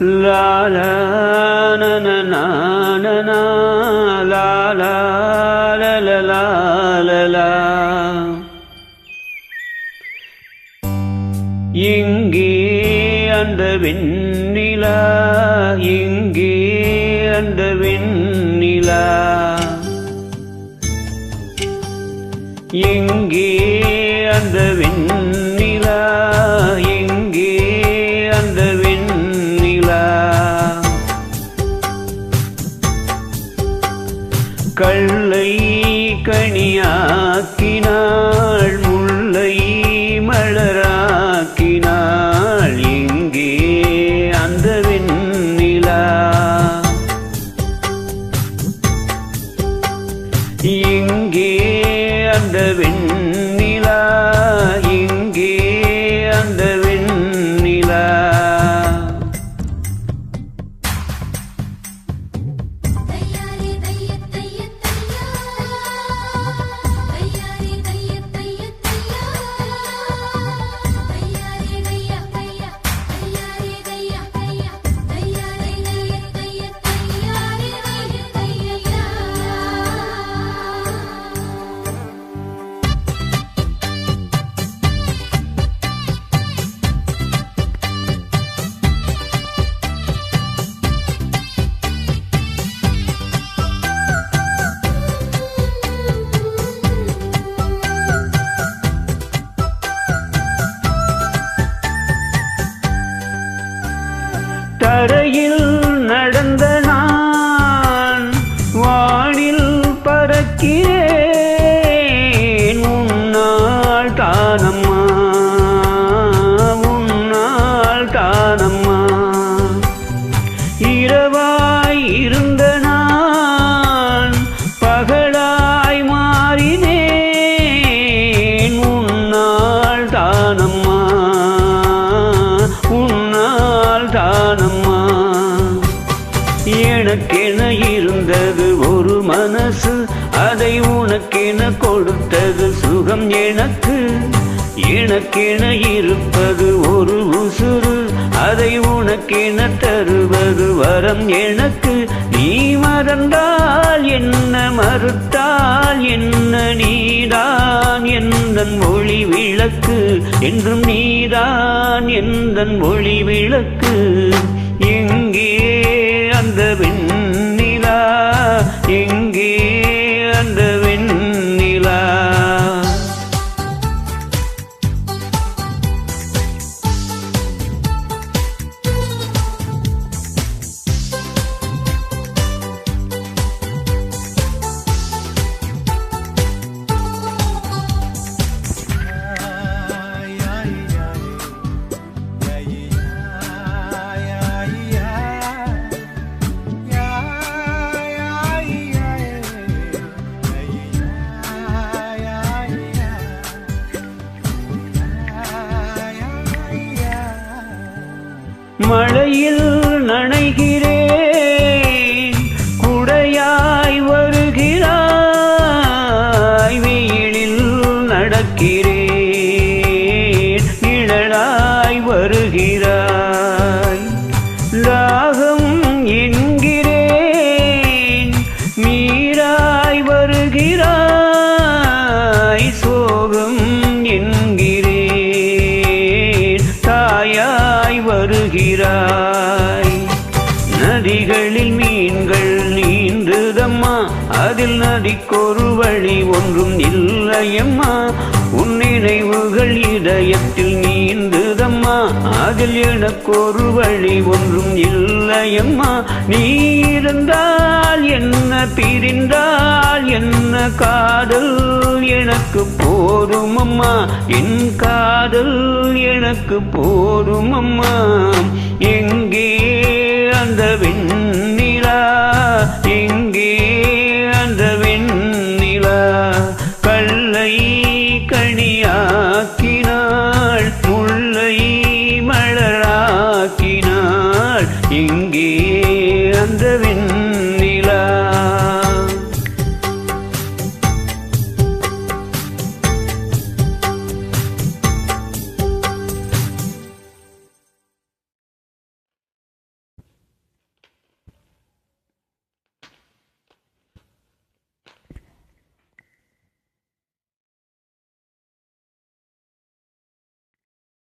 La la na na na na na la la la la la la la இங்கே அந்த வெண்ணிலா இங்கே அந்த வெண்ணிலா. இங்கே ಕಣಿಯಾ தரையில் எனக்கென இருந்தது ஒரு மனசு அதை உனக்கென கொடுத்தது சுகம் எனக்கு. எனக்கென இருப்பது ஒரு உசுறு அதை உனக்கென தருவது வரம் எனக்கு. நீ மறந்தால் என்ன மறுத்தால் என்ன நீதான் எந்தன் மொழி விளக்கு? என்றும் நீதான் எந்தன் மொழி விளக்கு? அந்த அதில் நடிக்கொரு வழி ஒன்றும் இல்லையம்மா. உன் நினைவுகள் இதயத்தில் நீந்துதம்மா. அதில் எனக்கொரு வழி ஒன்றும் இல்லையம்மா. நீ இருந்தால் என்ன பிரிந்தால் என்ன காதல் எனக்கு போதும் என் காதல் எனக்கு போதும் எங்கே அந்த வெண்ணிலா